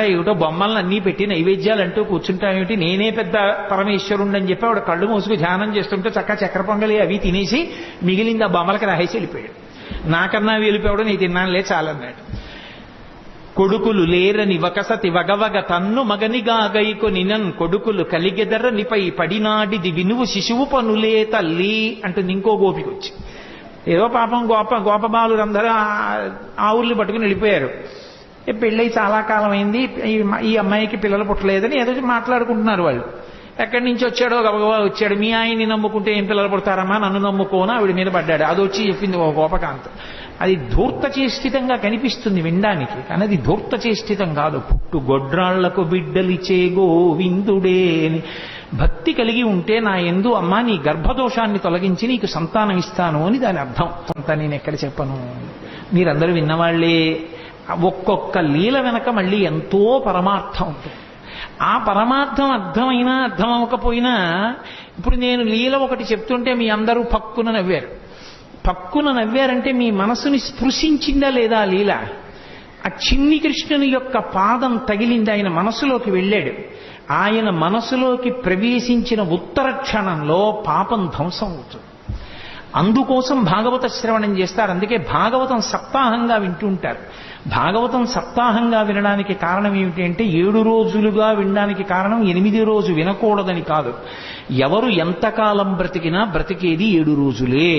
ఏమిటో బొమ్మలను అన్నీ పెట్టి నైవేద్యాలు అంటూ కూర్చుంటామేమిటి నేనే పెద్ద పరమేశ్వరుణ్ణి అని చెప్పి ఆవిడ కళ్ళు మూసుకు ధ్యానం చేస్తుంటే చక్క చక్కెర పొంగలి అవి తినేసి మిగిలింది ఆ బొమ్మలకి రాసేసి వెళ్ళిపోయాడు. నాకన్నా వెళ్ళిపోవడం నీ తిన్నానులే చాలన్నాడు. కొడుకులు లేరని వకసతి వగవగ తన్ను మగనిగా గైకొనినన్ కొడుకులు కలిగెదరనిపై పడినాడిది వినువు శిశువు పనులే తల్లి అంటుంది ఇంకో గోపికొచ్చి ఏదో పాపం గోప గోపబాలురందరూ ఆ- ఆవుల్ని పట్టుకుని వెళ్ళిపోయారు. పెళ్ళై చాలా కాలం అయింది ఈ ఈ అమ్మాయికి పిల్లలు పుట్టలేదని ఏదో మాట్లాడుకుంటున్నారు వాళ్ళు. ఎక్కడి నుంచి వచ్చాడో గబగబా వచ్చాడు. మీ ఆయన్ని నమ్ముకుంటే ఏం పిల్లలు పుడతారమ్మా? నన్ను నమ్ముకోనా ఆవిడ మీద పడ్డాడు. అది వచ్చి చెప్పింది ఒక గోపకాంత అది ధూర్త చేష్టితంగా కనిపిస్తుంది వినడానికి కానీ అది ధూర్త చేష్టితం కాదు. పుట్టు గొడ్రాళ్ళకు బిడ్డలిచే గోవిందుడే అని. భక్తి కలిగి ఉంటే నా ఎందు అమ్మా నీ గర్భదోషాన్ని తొలగించి నీకు సంతానం ఇస్తాను అని దాని అర్థం. అంతా నేను ఎక్కడ చెప్పను. మీరందరూ విన్నవాళ్ళే. ఒక్కొక్క లీల వెనక మళ్ళీ ఎంతో పరమార్థం ఉంటుంది. ఆ పరమార్థం అర్థమైనా అర్థం అవ్వకపోయినా ఇప్పుడు నేను లీల ఒకటి చెప్తుంటే మీ అందరూ పక్కున నవ్వారు. పక్కున నవ్వారంటే మీ మనసుని స్పృశించిందా లేదా లీల? ఆ చిన్ని కృష్ణుని యొక్క పాదం తగిలింది ఆయన మనసులోకి వెళ్ళాడు. ఆయన మనసులోకి ప్రవేశించిన ఉత్తర క్షణంలో పాపం ధ్వంసం అవుతుంది. అందుకోసం భాగవత శ్రవణం చేస్తారు. అందుకే భాగవతం సప్తాహంగా వింటుంటారు భాగవతం సప్తాహంగా వినడానికి కారణం ఏమిటి అంటే ఏడు రోజులుగా వినడానికి కారణం ఎనిమిది రోజు వినకూడదని కాదు. ఎవరు ఎంతకాలం బ్రతికినా బ్రతికేది ఏడు రోజులే.